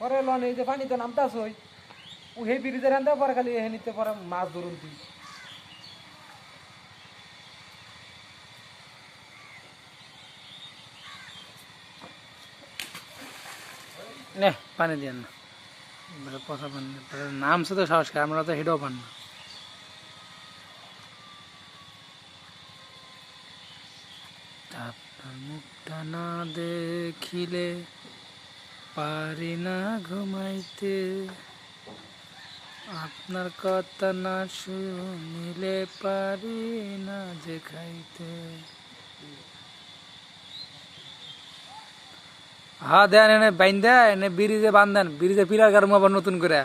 পরে লন, এই যে পানিতে নামতাস হই ও হে ব্রিজের আনতে পরে খালি এহে নিতে পরে মাছ ধরুন তুই। নে, পানি দিয়েন না। পচা পানি নামছে তো সাহস করে, আমরা তো হেডও পান না। আপনার মুখটা না দেখিলে পারি না ঘুমাইতে। আপনার কথা না শুনিলে পারি না যে খাইতে। হ্যাঁ দেন এনে বাইন্দা এনে ব্রিজে বান্ধান ব্রিজে পিলার গারুম আবার নতুন করে।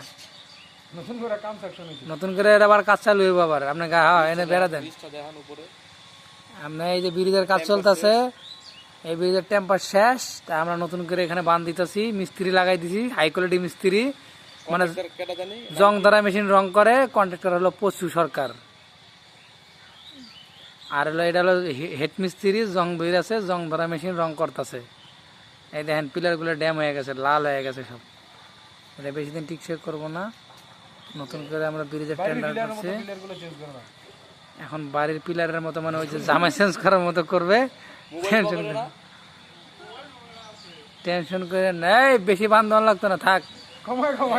নতুন করে কাম সেকশন নতুন করে এটা আবার কাজ চালু হইব আবার। আপনি গা হ্যাঁ এনে বেড়া দেন। আমরা এই যে ব্রিজের কাজ চলতেছে এই ব্রিজের টেম্পার শেষ তা আমরা নতুন করে এখানে বান দিতেছি মিস্ত্রি লাগাই দিছি হাই কোয়ালিটি মিস্ত্রি। মানে জং ধরা মেশিন রং করে কন্ট্রাক্টর হলো পশু সরকার। আর হলো এটা হলো হেড মিস্ত্রি জং বের আছে জং ধরা মেশিন রং করতেছে। এই দেখেন পিলারগুলো ড্যাম হয়ে গেছে লাল হয়ে গেছে সব। এটা বেশি দিন টিকসেক করব না। নতুন করে আমরা ব্রিজের টেন্ডার করছি। এখন বাড়ির পিলারের মতো মানে ওই যে জামা চেঞ্জ করার মতো করবে। টেনশন করে। টেনশন করে নেই বেশি বান্ধন লাগতো না থাক।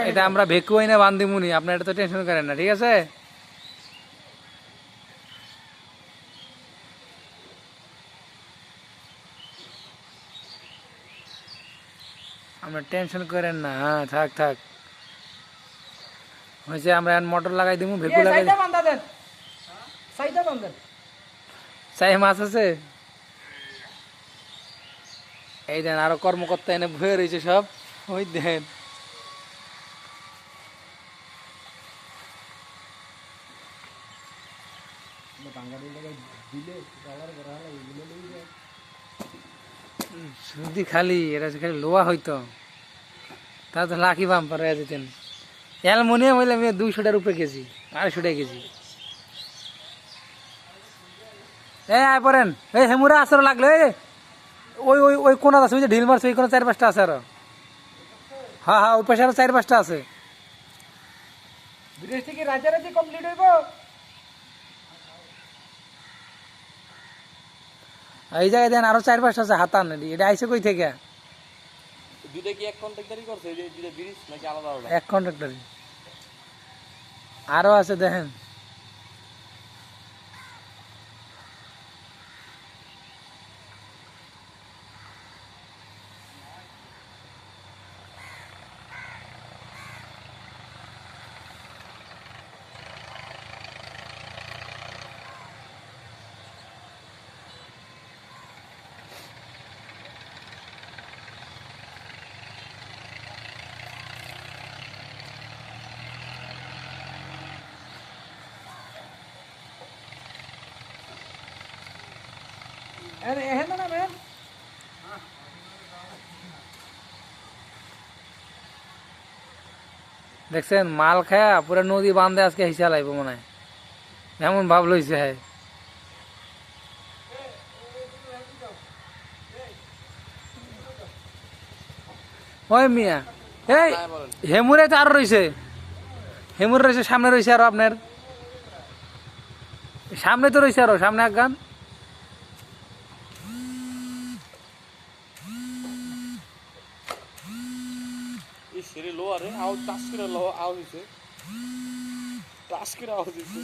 এটা আমরা ভেকু না বান্ধি মুনি আপনার এটা তো টেনশন করেন না ঠিক আছে? আমরা টেনশন করেন না হ্যাঁ থাক থাক। হয়েছে আমরা এখন মোটর লাগাই দিব ভেকু লাগাই সাইডটা বান্ধা দেন। চাই মাছ আছে? এই দেন, আরও কর্মকর্তা এনে ভয়ে রয়েছে সব। ওই দেন। শুধু খালি এটা খালি লোয়া হইতো। তা তো লাকি বাম পারে যেতেন। অ্যালমোনিয়াম হইলে আমি দুইশোটার উপরে কেজি আড়াইশো টাকা কেজি। এ আয় পড়েন। এই, হেমুরা, আসর লাগল, এই। ওই ওই ওই কোনা আছে ওই যে ঢিল মারছে ওই কোনা চার পাঁচটা আছে আরও। হ্যাঁ হ্যাঁ ওই পাশে আরও চার পাঁচটা আছে। ব্রিজটি কি রাজা কমপ্লিট হইব? এই জায়গায় দেন আরও চার পাঁচটা আছে হাতান এটা আইসে কই থেকে? দুইটা কি এক কন্ট্রাক্টারই করছে এই ব্রিজ নাকি আলাদা আলাদা? এক কন্ট্রাক্টর আরও আছে দেখেন। এহেন না ম্যাম দেখছেন মাল খায়া পুরো নদী বান্ধে আজকে হিসা লাগবে মনে হয়। এমন ভাব লইছে হ্যাঁ ওই মিয়া এই হেমুরে তো আরও রয়েছে হেমুর রয়েছে সামনে রয়েছে আরও আপনার। সামনে তো রয়েছে আরও সামনে এক গান। সেরে লোয়ারে আও টাস করে লো আও দিছে টাস করে আও দিছে